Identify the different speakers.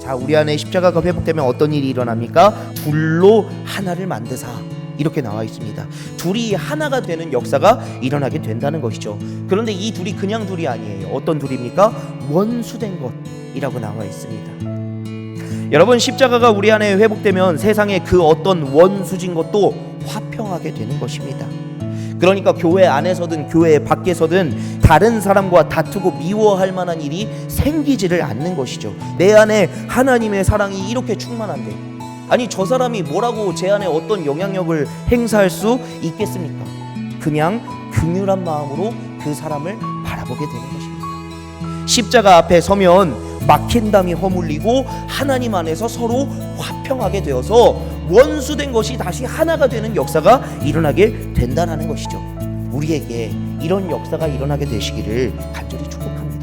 Speaker 1: 자, 우리 안에 십자가가 회복되면 어떤 일이 일어납니까? 둘로 하나를 만드사. 이렇게 나와 있습니다. 둘이 하나가 되는 역사가 일어나게 된다는 것이죠. 그런데 이 둘이 그냥 둘이 아니에요. 어떤 둘입니까? 원수된 것이라고 나와 있습니다. 여러분 십자가가 우리 안에 회복되면 세상의 그 어떤 원수진 것도 화평하게 되는 것입니다. 그러니까 교회 안에서든 교회 밖에서든 다른 사람과 다투고 미워할 만한 일이 생기지를 않는 것이죠. 내 안에 하나님의 사랑이 이렇게 충만한데 아니 저 사람이 뭐라고 제 안에 어떤 영향력을 행사할 수 있겠습니까? 그냥 긍휼한 마음으로 그 사람을 바라보게 되는 것입니다. 십자가 앞에 서면 막힌 담이 허물리고 하나님 안에서 서로 화평하게 되어서 원수된 것이 다시 하나가 되는 역사가 일어나게 된다라는 것이죠. 우리에게 이런 역사가 일어나게 되시기를 간절히 축복합니다.